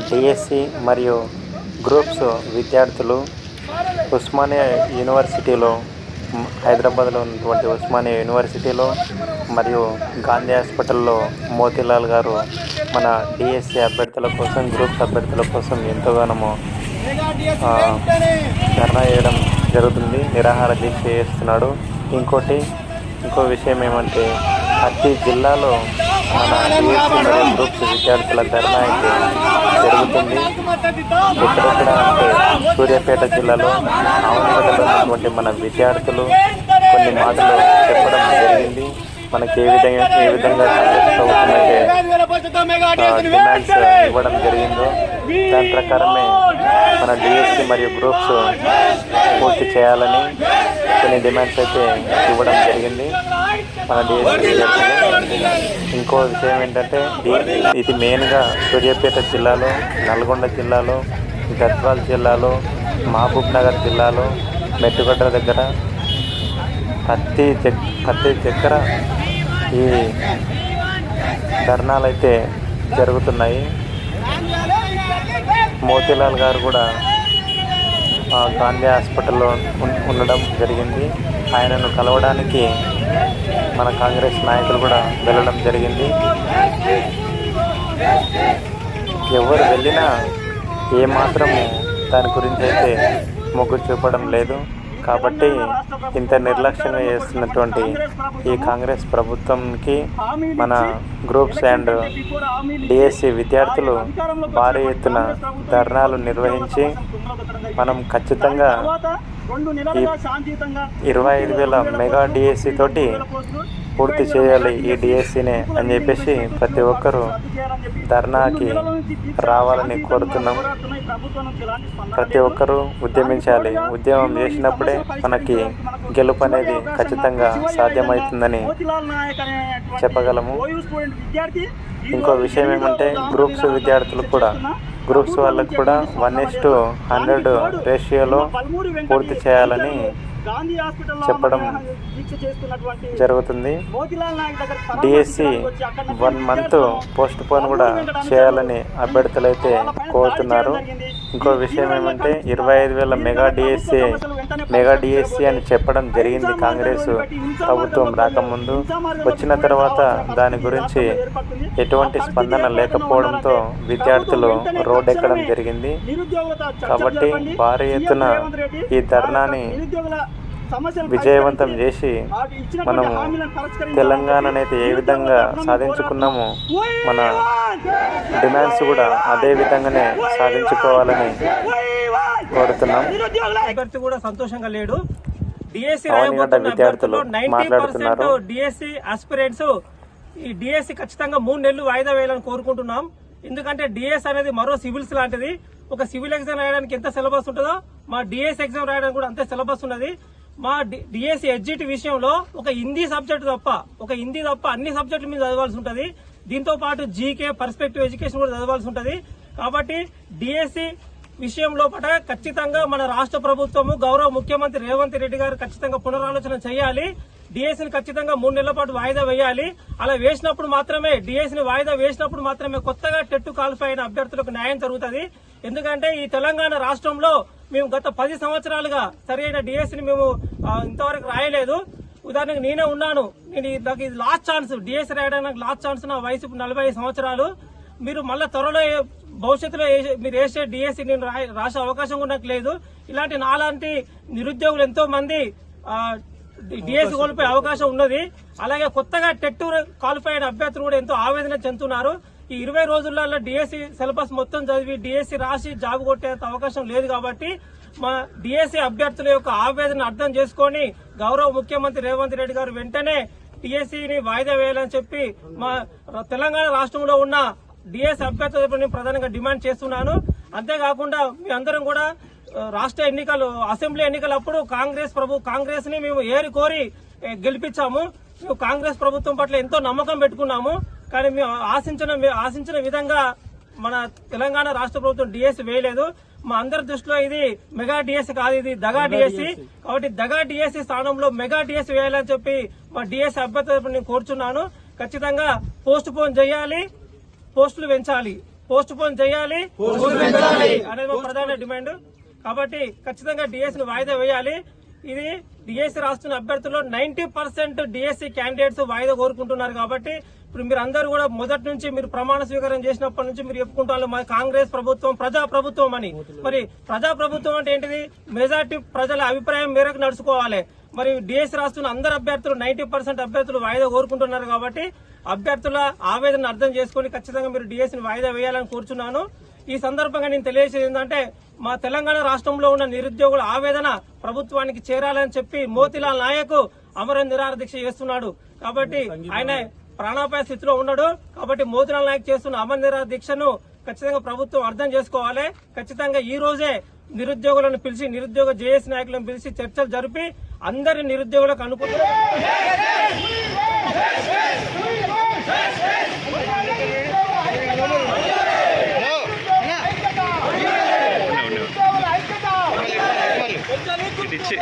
DSC మరియు groups విద్యార్థులు ఉస్మానియా యూనివర్సిటీలో హైదరాబాద్లో ఉన్నటువంటి ఉస్మానియా యూనివర్సిటీలో మరియు గాంధీ హాస్పిటల్లో మోతీలాల్ గారు మన డిఎస్సి అభ్యర్థుల కోసం గ్రూప్స్ అభ్యర్థుల కోసం ఎంతగానో ధర్నా చేయడం జరుగుతుంది నిరాహార దీక్ష చేస్తున్నాడు ఇంకోటి ఇంకో విషయం ఏమంటే ప్రతి జిల్లాలో మన గ్రూప్స్ విద్యార్థుల ధర్నా అయితే జరుగుతుంది ఎక్కడెక్కడ అంటే సూర్యాపేట జిల్లాలో ఆవునగడ్డలో ఉన్నటువంటి మన విద్యార్థులు కొన్ని మాటలు చెప్పడం జరిగింది మనకి ఏ విధంగా ఏ విధంగా అవుతుందంటే డిమాండ్స్ ఇవ్వడం జరిగిందో. దాని ప్రకారమే మన డిఎస్సి మరియు గ్రూప్స్ పూర్తి చేయాలని కొన్ని డిమాండ్స్ అయితే ఇవ్వడం జరిగింది మన డిఎస్సి ఇంకో విషయం ఏంటంటే ఇది మెయిన్గా సూర్యాపేట జిల్లాలో నల్గొండ జిల్లాలో గద్వాల్ జిల్లాలో మహబూబ్ నగర్ జిల్లాలో మెట్టుగడ్డ దగ్గర ప్రతి చెక్ ప్రతి దగ్గర ఈ ధర్నాలు అయితే జరుగుతున్నాయి. మోతీలాల్ గారు కూడా గాంధీ హాస్పిటల్లో ఉండడం జరిగింది. ఆయనను కలవడానికి మన కాంగ్రెస్ నాయకులు కూడా వెళ్ళడం జరిగింది. ఎవరు వెళ్ళినా ఏమాత్రము దాని గురించి అయితే మొగ్గు చూపడం లేదు. కాబట్టి ఇంత నిర్లక్ష్యంగా చేస్తున్నటువంటి ఈ కాంగ్రెస్ ప్రభుత్వంకి మన గ్రూప్స్ అండ్ డిఎస్సి విద్యార్థులు భారీ ఎత్తున ధర్నాలు నిర్వహించి మనం ఖచ్చితంగా ఈ ఇరవై ఐదు వేల మెగా డిఎస్సి తోటి పూర్తి చేయాలి ఈ డిఎస్సిని అని చెప్పేసి ప్రతి ఒక్కరూ ధర్నాకి రావాలని కోరుతున్నాం. ప్రతి ఒక్కరూ ఉద్యమించాలి. ఉద్యమం చేసినప్పుడే మనకి గెలుపు అనేది ఖచ్చితంగా సాధ్యమవుతుందని చెప్పగలము. ఇంకో విషయం ఏమంటే గ్రూప్స్ విద్యార్థులు కూడా గ్రూప్స్ వాళ్ళకు కూడా వన్ ఇస్ టు హండ్రెడ్ రేషియోలో పూర్తి చేయాలని చెప్పడం జరుగుతుంది. DSC one month postpone కూడా చేయాలని అభ్యర్థులు అయితే కోరుతున్నారు. ఇంకో విషయం ఏమంటే ఇరవై ఐదు వేల మెగా డిఎస్సి మెగా డిఎస్సి అని చెప్పడం జరిగింది. కాంగ్రెస్ ప్రభుత్వం రాకముందు వచ్చిన తర్వాత దాని గురించి ఎటువంటి స్పందన లేకపోవడంతో విద్యార్థులు రోడ్ ఎక్కడం జరిగింది. కాబట్టి భారీ ఎత్తున ఈ ధర్నాని విజయవంతం చేసి మనము తెలంగాణనైతే ఏ విధంగా సాధించుకున్నామో మన డిమాండ్స్ కూడా అదే విధంగానే సాధించుకోవాలని కోరుతున్నాం అభ్యర్థి కూడా సంతోషంగా లేడు. డిఎస్సి అవనిగడ్డ విద్యార్థులు నైన్టీ మాట్లాడుతున్నారు. పర్సెంట్ డిఎస్సి ఆస్పిరెంట్స్ ఈ డిఎస్సి ఖచ్చితంగా మూడు నెలలు వాయిదా వేయాలని కోరుకుంటున్నాం. ఎందుకంటే డిఎస్ అనేది మరో సివిల్స్ లాంటిది. ఒక సివిల్ ఎగ్జామ్ రాయడానికి ఎంత సిలబస్ ఉంటుందో మా డిఎస్ ఎగ్జామ్ రాయడానికి కూడా అంతే సిలబస్ ఉన్నది. మా డిఎస్సి ఎడ్జిటి విషయంలో ఒక హిందీ సబ్జెక్ట్ తప్ప ఒక హిందీ తప్ప అన్ని సబ్జెక్టుల మీద చదవాల్సి ఉంటది. దీంతో పాటు జీకే పర్స్పెక్టివ్ ఎడ్యుకేషన్ కూడా చదవాల్సి ఉంటది. కాబట్టి డిఎస్సి విషయంలో పట ఖచ్చితంగా మన రాష్ట్ర ప్రభుత్వము గౌరవ ముఖ్యమంత్రి రేవంత్ రెడ్డి గారు ఖచ్చితంగా పునరాలోచన చేయాలి. డిఎస్సిని ఖచ్చితంగా మూడు నెలల పాటు వాయిదా వేయాలి. అలా వేసినప్పుడు మాత్రమే డిఎస్సిని వాయిదా వేసినప్పుడు మాత్రమే కొత్తగా టెట్టు క్వాలిఫై అయిన అభ్యర్థులకు న్యాయం జరుగుతుంది. ఎందుకంటే ఈ తెలంగాణ రాష్ట్రంలో మేము గత పది సంవత్సరాలుగా సరైన డిఎస్సిని మేము ఇంతవరకు రాయలేదు. ఉదాహరణకు నేనే ఉన్నాను. నేను నాకు ఇది లాస్ట్ ఛాన్స్ డిఎస్సి రాయడానికి లాస్ట్ ఛాన్స్ నా వయసు నలభై ఐదు సంవత్సరాలు. మీరు మళ్ళీ త్వరలో భవిష్యత్తులో మీరు వేసే డిఎస్సి నేను రాసే అవకాశం కూడా నాకు లేదు. ఇలాంటి నాలాంటి నిరుద్యోగులు ఎంతో మంది డిఎస్సి కోల్పోయే అవకాశం ఉన్నది. అలాగే కొత్తగా టెట్ క్వాలిఫై అయిన అభ్యర్థులు కూడా ఎంతో ఆవేదన చెందుతున్నారు. ఈ ఇరవై రోజులలో డిఎస్సి సిలబస్ మొత్తం చదివి డిఎస్సి రాసి జాబ్ కొట్టేంత అవకాశం లేదు కాబట్టి మా డిఎస్సి అభ్యర్థుల యొక్క ఆవేదన అర్థం చేసుకొని గౌరవ ముఖ్యమంత్రి రేవంత్ రెడ్డి గారు వెంటనే టీఎస్సీని వాయిదా వేయాలని చెప్పి మా తెలంగాణ రాష్ట్రంలో ఉన్న డిఎస్ అభ్యర్థుల నేను ప్రధానంగా డిమాండ్ చేస్తున్నాను. అంతేకాకుండా మీ అందరం కూడా రాష్ట్ర ఎన్నికలు అసెంబ్లీ ఎన్నికలప్పుడు కాంగ్రెస్ ప్రభు కాంగ్రెస్ని మేము ఏరి కోరి గెలిపించాము. మేము కాంగ్రెస్ ప్రభుత్వం పట్ల ఎంతో నమ్మకం పెట్టుకున్నాము. కానీ మేము ఆశించిన ఆశించిన విధంగా మన తెలంగాణ రాష్ట్ర ప్రభుత్వం డిఎస్ వేయలేదు. మా అందరి దృష్టిలో ఇది మెగా డిఎస్ కాదు ఇది దగా డిఎస్సి కాబట్టి దగా డిఎస్సి స్థానంలో మెగా డిఎస్ వేయాలని చెప్పి మా డిఎస్ అభ్యర్థి నేను కోరుచున్నాను. ఖచ్చితంగా పోస్ట్ పోన్ చేయాలి. పోస్టులు పెంచాలి. పోస్ట్ పోన్ చేయాలి. అనేది ప్రధాన డిమాండ్. కాబట్టి ఖచ్చితంగా డిఎస్ను వాయిదా వేయాలి. ఇది డిఎస్సి రాస్తున్న అభ్యర్థుల్లో నైన్టీ పర్సెంట్ డిఎస్సి క్యాండిడేట్స్ వాయిదా కోరుకుంటున్నారు కాబట్టి ఇప్పుడు మీరు అందరూ కూడా మొదటి నుంచి మీరు ప్రమాణ స్వీకారం చేసినప్పటి నుంచి మీరు చెప్పుకుంటారు మా కాంగ్రెస్ ప్రభుత్వం ప్రజా ప్రభుత్వం అని. మరి ప్రజా ప్రభుత్వం అంటే ఏంటిది? మెజార్టీ ప్రజల అభిప్రాయం మేరకు నడుచుకోవాలి. మరి డిఎస్ రాస్తున్న అందరు అభ్యర్థులు నైన్టీ పర్సెంట్ అభ్యర్థులు వాయిదా కోరుకుంటున్నారు కాబట్టి అభ్యర్థుల ఆవేదన అర్థం చేసుకుని ఖచ్చితంగా మీరు డిఎస్ని వాయిదా వేయాలని కోరుచున్నాను. ఈ సందర్భంగా నేను తెలియజేసేది ఏంటంటే మా తెలంగాణ రాష్ట్రంలో ఉన్న నిరుద్యోగుల ఆవేదన ప్రభుత్వానికి చేరాలని చెప్పి మోతిలాల్ నాయక్ అమర నిరాహార దీక్ష చేస్తున్నాడు. కాబట్టి ఆయన ప్రాణాపాయ స్థితిలో ఉన్నాడు. కాబట్టి మోతిలాల్ నాయక్ చేస్తున్న అమర నిరాహార దీక్షను ఖచ్చితంగా ప్రభుత్వం అర్థం చేసుకోవాలి. ఖచ్చితంగా ఈ రోజే నిరుద్యోగులను పిలిచి నిరుద్యోగ జేఏసీ నాయకులను పిలిచి చర్చలు జరిపి అందరి నిరుద్యోగులకు అనుకూలంగా ఇచ్చి.